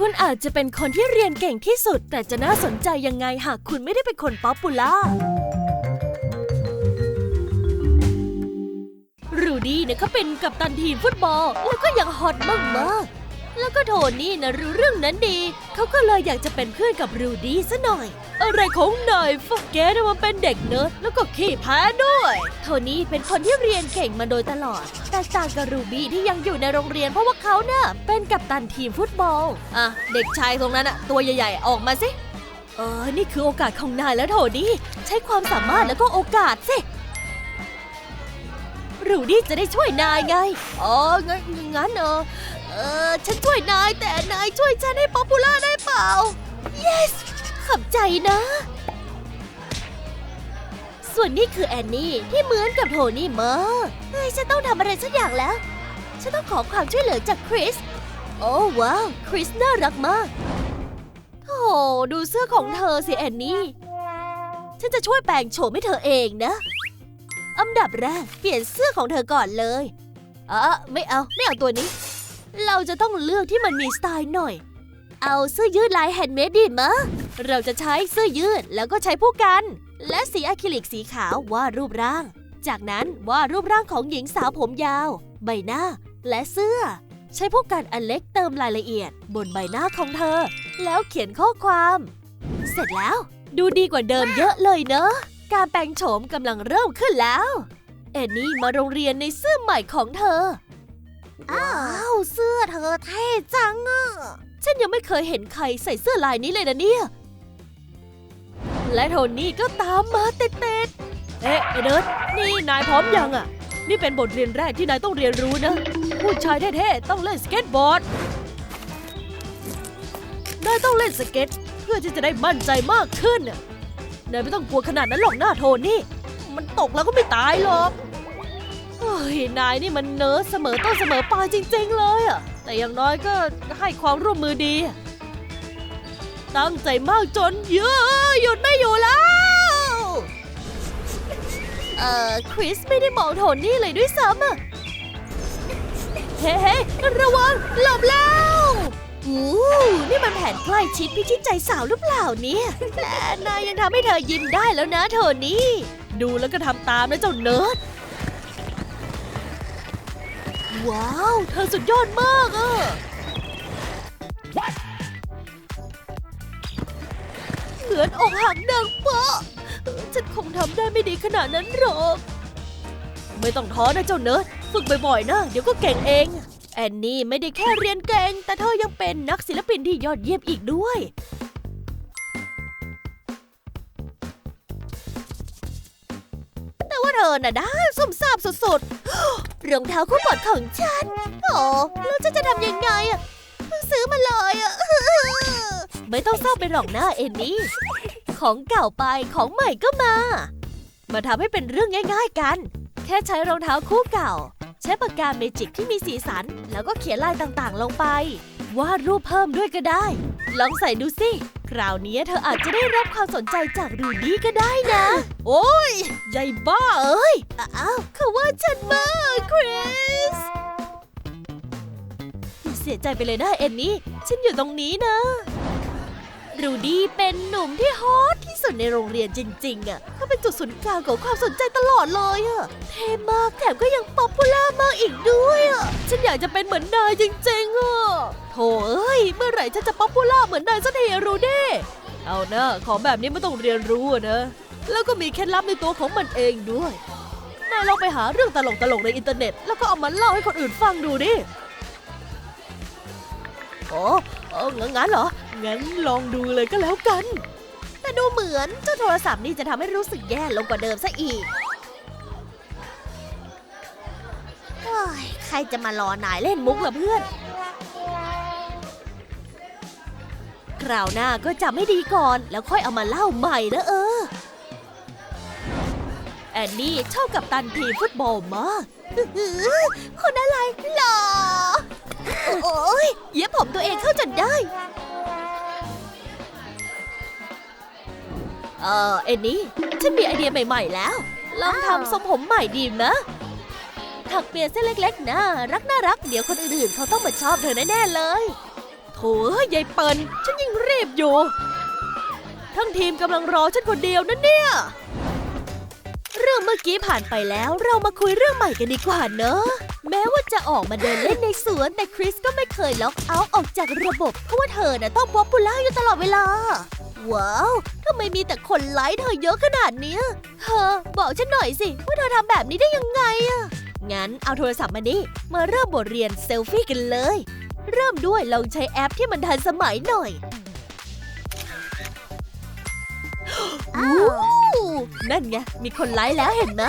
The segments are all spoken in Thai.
คุณอาจจะเป็นคนที่เรียนเก่งที่สุด แต่จะน่าสนใจยังไงหากคุณไม่ได้เป็นคนป๊อปปูล่ารูดี้เนี่ยเขาเป็นกัปตันทีมฟุตบอล แล้วก็ยังฮอตมากๆ แล้วก็โทนี่นะรู้เรื่องนั้นดี เขาก็เลยอยากจะเป็นเพื่อนกับรูดี้ซะหน่อย อะไรของนายฟกแกนะมันเป็นเด็กเนิร์ดแล้วก็ขี้แพ้ด้วย โทนี่เป็นคนที่เรียนเก่งมาโดยตลอด แตกต่างกับรูบี้ที่ยังอยู่ในโรงเรียนเพราะว่าเขาเน่ะเป็นกัปตันทีมฟุตบอล อะเด็กชายตรงนั้นอะตัวใหญ่ๆ ออกมาสิ เออ นี่คือโอกาสของนายแล้วโทนี่ใช้ความสามารถแล้วก็โอกาสสิรูดี้จะได้ช่วยนายไง อ๋อ งั้นงั้นเออ เออฉันช่วยนายแต่นายช่วยฉันให้ป๊อปปูล่าได้เปล่า yes ขอบใจนะ ส่วนนี้คือแอนนี่ที่เหมือนกับโทนี่มากเฮ้ฉันต้องทำอะไรสักอย่างแล้ว ฉันต้องขอความช่วยเหลือจากคริส โอ้ว้าว คริสน่ารักมากโอ้ดูเสื้อของเธอสิแอนนี่ ฉันจะช่วยแปลงโฉมให้เธอเองนะ อันดับแรกเปลี่ยนเสื้อของเธอก่อนเลยอ๋อไม่เอา ไม่เอาตัวนี้ เราจะต้องเลือกที่มันมีสไตล์หน่อย เอาเสื้อยืดลายแฮนด์เมดดีมะ เราจะใช้เสื้อยืดแล้วก็ใช้ผู้กัน และสีอะคริลิกสีขาววาดรูปร่าง จากนั้นวาดรูปร่างของหญิงสาวผมยาว ใบหน้า และเสื้อ ใช้ผู้กันอันเล็กเติมรายละเอียด บนใบหน้าของเธอ แล้วเขียนข้อความ เสร็จแล้ว ดูดีกว่าเดิมเยอะเลยเนอะการแปลงโฉมกำลังเริ่มขึ้นแล้ว เอ็นนี่มาโรงเรียนในเสื้อใหม่ของเธอ อ้าวเสื้อเธอเท่จังอะฉันยังไม่เคยเห็นใครใส่เสื้อลายนี้เลยนะเนี่ย และโทนี่ก็ตามมาเติดๆเอ๊ะไอเดิร์ดนี่นายพร้อมยังอะนี่เป็นบทเรียนแรกที่นายต้องเรียนรู้นะ ผู้ชายเท่ๆต้องเล่นสเก็ตบอร์ดนายต้องเล่นสเก็ตเพื่อที่จะได้มั่นใจมากขึ้นน่ะนายไม่ต้องกลัวขนาดนั้นหรอกหน้าโทนี่ มันตกแล้วก็ไม่ตายหรอก เฮ้ยนายนี่มันเนิร์ดเสมอต้นเสมอปลายจริง ๆ เลยอะแต่อย่างน้อยก็ให้ความร่วมมือดี ตั้งใจมากจนเยอะหยุดไม่อยู่แล้ว เอ่อคริสไม่ได้มองโทนี่เลยด้วยซ้ำอะเฮ้เฮ้ระวังหลบแล้วอู้นี่มันแผนใกล้ชิดพิชิตใจสาวหรือเปล่าเนี่ยแต่นายยังทำให้เธอยิ้มได้แล้วนะโทนี่ ดูแล้วก็ทำตามนะเจ้าเนิร์ด ว้าว เธอสุดยอดมากอะเหมือนอกหักดังเปาะฉันคงทำได้ไม่ดีขนาดนั้นหรอก ไม่ต้องท้อนะเจ้าเนิร์ดฝึกบ่อยๆนะ เดี๋ยวก็เก่งเอง แอนนี่ไม่ได้แค่เรียนเก่ง แต่เธอยังเป็นนักศิลปินที่ยอดเยี่ยมอีกด้วย แต่ว่าเธอน่ะได้ซุ่มซ่ามสุดๆ รองเท้าคู่โปรดของฉัน โอ้แล้วฉันจะทำยังไงอะเพิ่งซื้อมาเลยอะไม่ต้องเศร้าไปหรอกหน้าเอ็นนี่ ของเก่าไปของใหม่ก็มา มาทำให้เป็นเรื่องง่าย ๆกัน แค่ใช้รองเท้าคู่เก่า ใช้ปากกาเมจิกที่มีสีสัน แล้วก็เขียนลายต่างๆ ลงไป วาดรูปเพิ่มด้วยก็ได้ ลองใส่ดูสิ คราวนี้เธออาจจะได้รับความสนใจจากรูดี้ก็ได้นะ โอ้ยใหญ่บ้าเอ้ย อ้าวเขาว่าฉันบ้าคริส เสียใจไปเลยนะเอ็นนี่ ฉันอยู่ตรงนี้นะ รูดี้เป็นหนุ่มที่ฮอต สุดในโรงเรียนจริง ๆอะเขาเป็นจุดศูนย์กลางของความสนใจตลอดเลยอะเท่มากแถมก็ยังป๊อปปูล่ามากอีกด้วยอะฉันอยากจะเป็นเหมือนนายจริงๆอะโถเอ้ยเมื่อไหร่ฉันจะป๊อปปูล่าเหมือนนายสักทีรู้ดี้เอานะของแบบนี้ไม่ต้องเรียนรู้นะ แล้วก็มีเคล็ดลับในตัวของมันเองด้วยนายลองไปหาเรื่องตลกๆในอินเทอร์เน็ต แล้วก็เอามาเล่าให้คนอื่นฟังดูดิโอ้เอองั้นเหรองั้นลองดูเลยก็แล้วกัน แต่ดูเหมือนเจ้าโทรศัพท์นี่จะทำให้รู้สึกแย่ลงกว่าเดิมซะอีกโอ้ยใครจะมารอนายเล่นมุกล่ะเพื่อน คราวหน้าก็จำให้ดีก่อนแล้วค่อยเอามาเล่าใหม่นะเออ แอนนี่ชอบกับตันทีมฟุตบอลมากอื้อคนอะไรหล่อโอ้ยเย็บผมตัวเองเข้าจนได้ เออเอ็นนี่ ฉันมีไอเดียใหม่ๆแล้ว ลองทำทรงผมใหม่ดีมะถักเปลี่ยนเส้นเล็กๆนะรักน่ารักเดี๋ยวคนอื่นๆเขาต้องมาชอบเธอแน่ๆเลยโถ่ยายเปิลฉันยังรีบอยู่ ทั้งทีมกำลังรอฉันคนเดียวนะเนี่ย เรื่องเมื่อกี้ผ่านไปแล้วเรามาคุยเรื่องใหม่กันดีกว่าเนอะ แม้ว่าจะออกมาเดินเล่นในสวนแต่คริสก็ไม่เคยล็อกเอาท์ออกจากระบบเพราะว่าเธอน่ะต้องป๊อปปูล่าอยู่ตลอดเวลา ว้าวทำไมมีแต่คนไลค์เธอเยอะขนาดเนี้ยเธอบอกฉันหน่อยสิ ว่าเธอทำแบบนี้ได้ยังไงอะงั้นเอาโทรศัพท์มานี่มาเริ่มบทเรียนเซลฟี่กันเลย เริ่มด้วยลองใช้แอปที่มันทันสมัยหน่อยอ้าวอู้นั่นไง มีคนไลค์แล้วเห็นไหม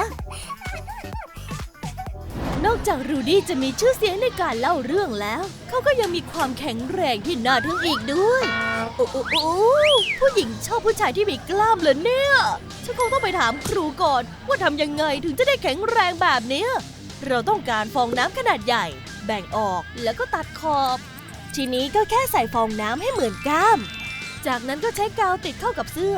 นอกจากรูดี้จะมีชื่อเสียงในการเล่าเรื่องแล้ว เขาก็ยังมีความแข็งแรงที่น่าทึ่งอีกด้วย โอ้โอ้ผู้หญิงชอบผู้ชายที่มีกล้ามเหรอเนี่ย ฉันคงต้องไปถามครูก่อน ว่าทำยังไงถึงจะได้แข็งแรงแบบเนี้ย เราต้องการฟองน้ำขนาดใหญ่ แบ่งออกแล้วก็ตัดขอบ ทีนี้ก็แค่ใส่ฟองน้ำให้เหมือนกล้าม จากนั้นก็ใช้กาวติดเข้ากับเสื้อ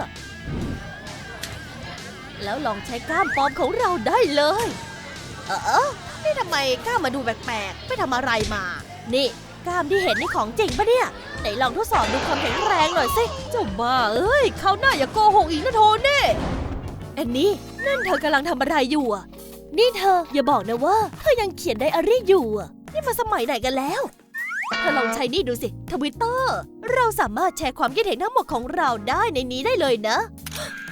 แล้วลองใช้กล้ามปลอมของเราได้เลย เออนี่ทำไมกล้ามมาดูแปลกๆไม่ทำอะไรมา นี่ กล้ามที่เห็นนี่ของจริงปะเนี่ย ไหนลองทดสอบดูความแข็งแรงหน่อยสิเจ้าบ้าเอ้ยเขาหน้าอย่าโกหกอีกนะโทนี่แอนนี่นั่นเธอกำลังทำอะไรอยู่อะนี่เธออย่าบอกนะว่า เธอยังเขียนไดอารี่อยู่อะนี่มาสมัยไหนกันแล้ว เธอลองใช้นี่ดูสิทวิตเตอร์เราสามารถแชร์ความคิดเห็นทั้งหมดของเราได้ในนี้ได้เลยนะ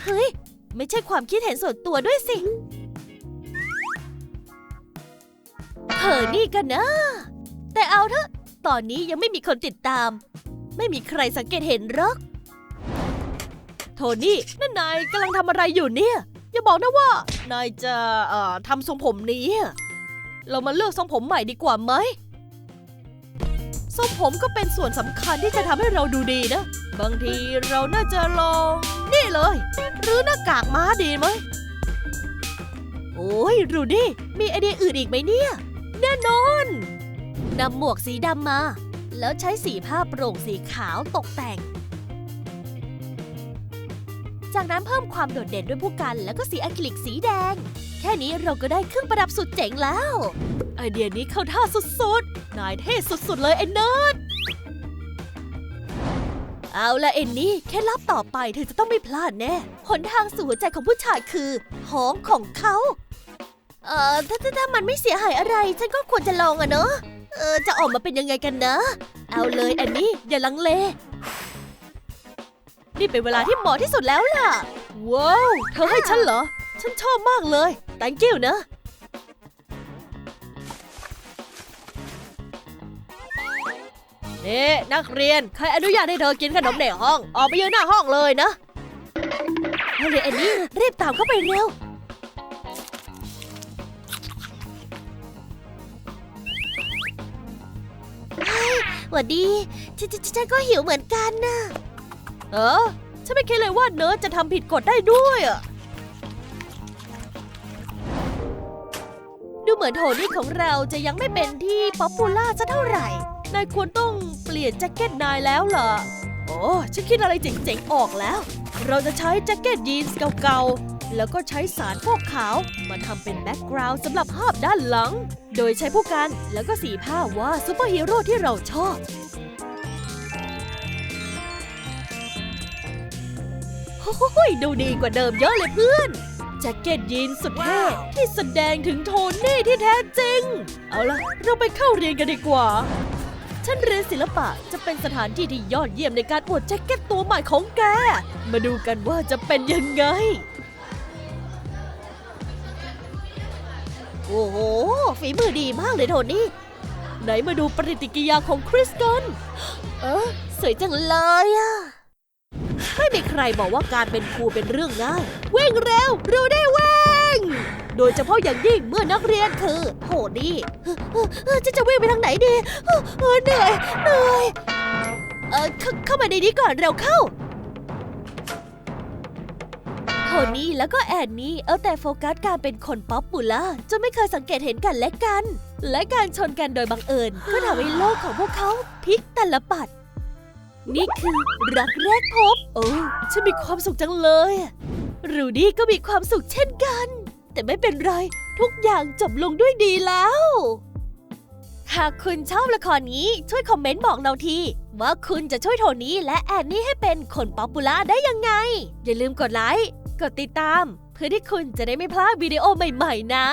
เฮ้ย ไม่ใช่ความคิดเห็นส่วนตัวด้วยสิเธอนี่กันนะ แต่เอาเถอะ ตอนนี้ยังไม่มีคนติดตาม ไม่มีใครสังเกตเห็นหรอก โทนี่นั่นนายกำลังทำอะไรอยู่เนี่ย อย่าบอกนะว่า นายจะเอ่อทำทรงผมนี้ เรามาเลือกทรงผมใหม่ดีกว่าไหมทรงผมก็เป็นส่วนสำคัญที่จะทำให้เราดูดีนะ บางทีเราน่าจะลอง นี่เลย หรือหน้ากากม้าดีไหมโอ้ยรูดี้มีไอเดียอื่นอีกไหมเนี่ย แน่นอน นำหมวกสีดำมา แล้วใช้สีผ้าโปร่งสีขาวตกแต่ง จากนั้นเพิ่มความโดดเด่นด้วยผู้กันแล้วก็สีอะคริลิกสีแดง แค่นี้เราก็ได้เครื่องประดับสุดเจ๋งแล้ว ไอเดียนี้เข้าท่าสุดๆ นายเท่สุดๆเลยไอ้เนิร์ดเอาละเอ็นนี่แค่ลับต่อไปเธอจะต้องไม่พลาดแน่หนทางสู่หัวใจของผู้ชายคือท้องของเขา เอ่อถ้าถ้าถ้ามันไม่เสียหายอะไร ฉันก็ควรจะลองอะเนอะ เออจะออกมาเป็นยังไงกันนะ เอาเลยแอนนี่อย่าลังเล นี่เป็นเวลาที่เหมาะที่สุดแล้วล่ะ ว้าว เธอให้ฉันเหรอ ฉันชอบมากเลย thank you นะ นี่นักเรียน ใครอนุญาตให้เธอกินขนมในห้อง ออกไปยืนหน้าห้องเลยนะเอาเลยแอนนี่รีบตามเข้าไปเร็ว วัดดีฉันฉันฉันก็หิวเหมือนกันนะเออฉันไม่คิดเลยว่าเนิร์ดจะทำผิดกฎได้ด้วยอะดูเหมือนโทนี่ของเราจะยังไม่เป็นที่ป๊อปปูล่าสักเท่าไหร่ นายควรต้องเปลี่ยนแจ็คเก็ตนายแล้วล่ะ โอ้ ฉันคิดอะไรเจ๋งๆ ออกแล้ว เราจะใช้แจ็คเก็ตยีนส์เก่าๆ แล้วก็ใช้สารพวกขาวมาทำเป็นแบ็กกราวด์สำหรับภาพด้านหลัง โดยใช้ผู้กันแล้วก็สีผ้าว่าซูเปอร์ฮีโร่ที่เราชอบโอ้ยดูดีกว่าเดิมเยอะเลยเพื่อนแจ็คเก็ตยีนส์สุดเท่ที่แสดงถึงโทนี่ที่แท้จริง เอาล่ะ เราไปเข้าเรียนกันดีกว่าฉันเรียนศิลปะจะเป็นสถานที่ที่ยอดเยี่ยมในการอวดแจ็คเก็ตตัวใหม่ของแก มาดูกันว่าจะเป็นยังไง โอ้โห ฝีมือดีมากเลยโทนี่ ไหนมาดูปฏิกิริยาของคริสกัน เออสวยจังเลยอะไม่มีใครบอกว่าการเป็นครูเป็นเรื่องง่ายเว่งเร็วเร็วได้เว่งโดยเฉพาะอย่างยิ่งเมื่อนักเรียนคือโหนี่จะจะวิ่งไปทางไหนดีเหนื่อยเหนื่อย เออเข้ามาในนี้ก่อนเร็วเข้า นี่แล้วก็แอนนี่เอาแต่โฟกัสการเป็นคนป๊อปปูล่าจนไม่เคยสังเกตเห็นกันและกัน และการชนกันโดยบังเอิญ ก็ทำให้โลกของพวกเขาพลิกตลปัด นี่คือรักแรกพบ โอ้ฉันมีความสุขจังเลยรูดี้ก็มีความสุขเช่นกัน แต่ไม่เป็นไร ทุกอย่างจบลงด้วยดีแล้ว หากคุณชอบละครนี้ช่วยคอมเมนต์บอกเราทีว่าคุณจะช่วยโทนี่และแอนนี่ให้เป็นคนป๊อปปูล่าได้ยังไง อย่าลืมกดไลค์ กดติดตาม เพื่อที่คุณจะได้ไม่พลาดวิดีโอใหม่ ๆ นะ